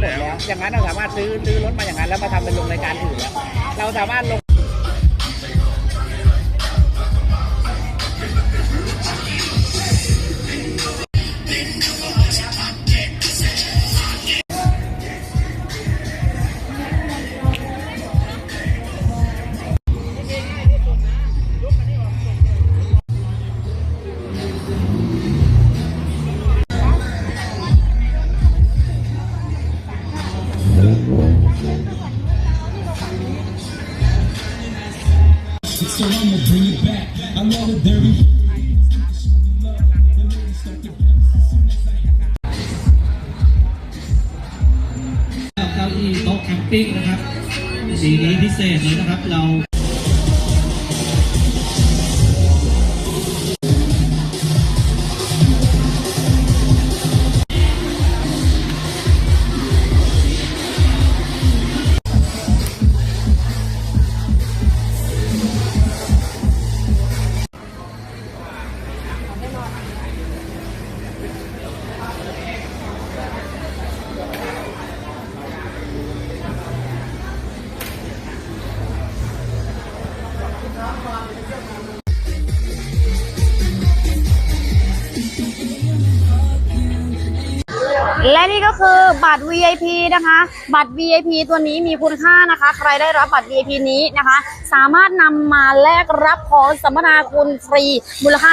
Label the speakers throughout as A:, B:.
A: แล้วอย่างนั้นเราสามารถซื้อซื้อรถมาอย่างนั้นแล้วมาทำเป็นลงรายการอื่นแล้วเราสามารถลง
B: So I'ma bring it back. I love it dirty.
C: เก้าอี้โต๊ะแคมปิ้งนะครับ สีนี้พิเศษเลยนะครับเรา
D: ก็คือบัตร VIP นะคะ บัตร VIP ตัวนี้มีคุณค่านะคะ ใครได้รับบัตร VIP นี้นะคะ สามารถนำมาแลกรับของสัมมนาคุณฟรี มูลค่า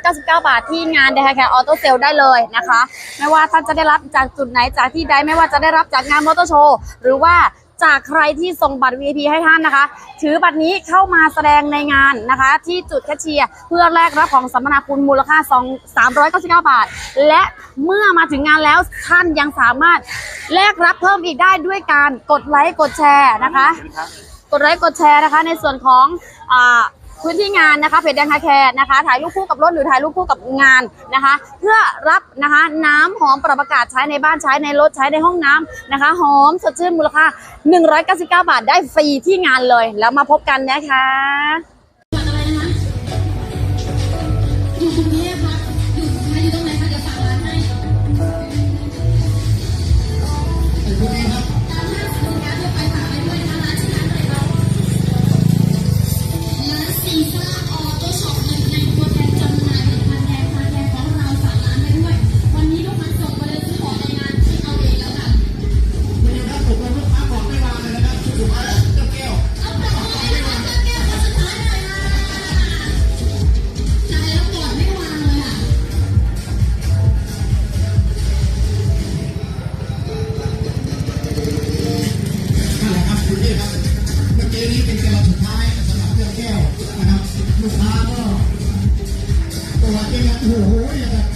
D: 399 บาทที่งานเดฮแคร์ออโต้เซลได้เลยนะคะ ไม่ว่าท่านจะได้รับจากจุดไหนจากที่ใดไม่ว่าจะได้รับจากงานมอเตอร์โชว์หรือว่าจากใครที่ส่งบัตร VIP ให้ท่านนะคะ ถือบัตรนี้เข้ามาแสดงในงานนะคะ ที่จุดแคชเชียร์เพื่อแลกรับของสัมมนาคุณมูลค่า 2 399 บาท และ เมื่อมาถึงงานแล้วท่านยังสามารถแลกรับเพิ่มอีกได้ด้วยการกดไลค์กดแชร์นะคะ กดไลค์กดแชร์นะคะ ในส่วนของอ่าพื้นที่งานนะคะเพจแดงคาแคร์นะคะ ถ่ายรูปคู่กับรถหรือถ่ายรูปคู่กับงานนะคะ เพื่อรับนะคะน้ำหอมปรับอากาศใช้ในบ้านใช้ในรถใช้ในห้องน้ำนะคะ หอมสดชื่นมูลค่า 199 บาทได้ฟรีที่งานเลย แล้วมาพบกันนะคะ
E: นี้เป็นเกมสุดท้าย
F: สำหรับเพื่อนแก้วนะครับลูกค้าก็ตัวเองอะโอ้โหอย่างกับ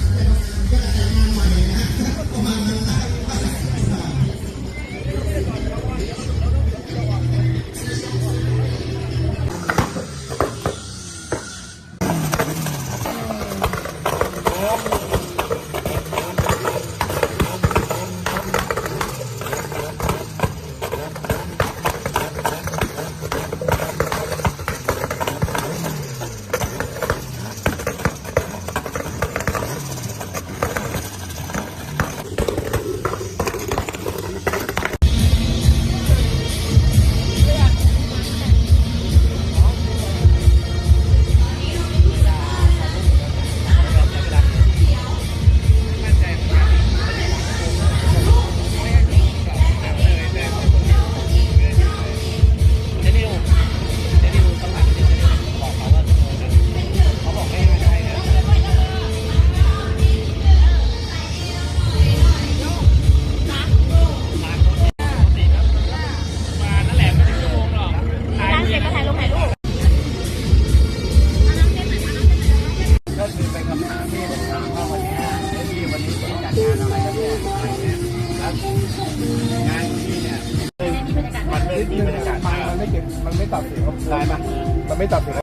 A: วันนี้จัดงานอะไรกันเนี่ยอะไรเนี่ยแล้วงานที่เนี่ยมันไม่มีบรรยากาศ
G: มันมันไม่เก็บมันไม่ตัดสินครับ
A: ได้ปะ
G: มันไม่ตัดสิน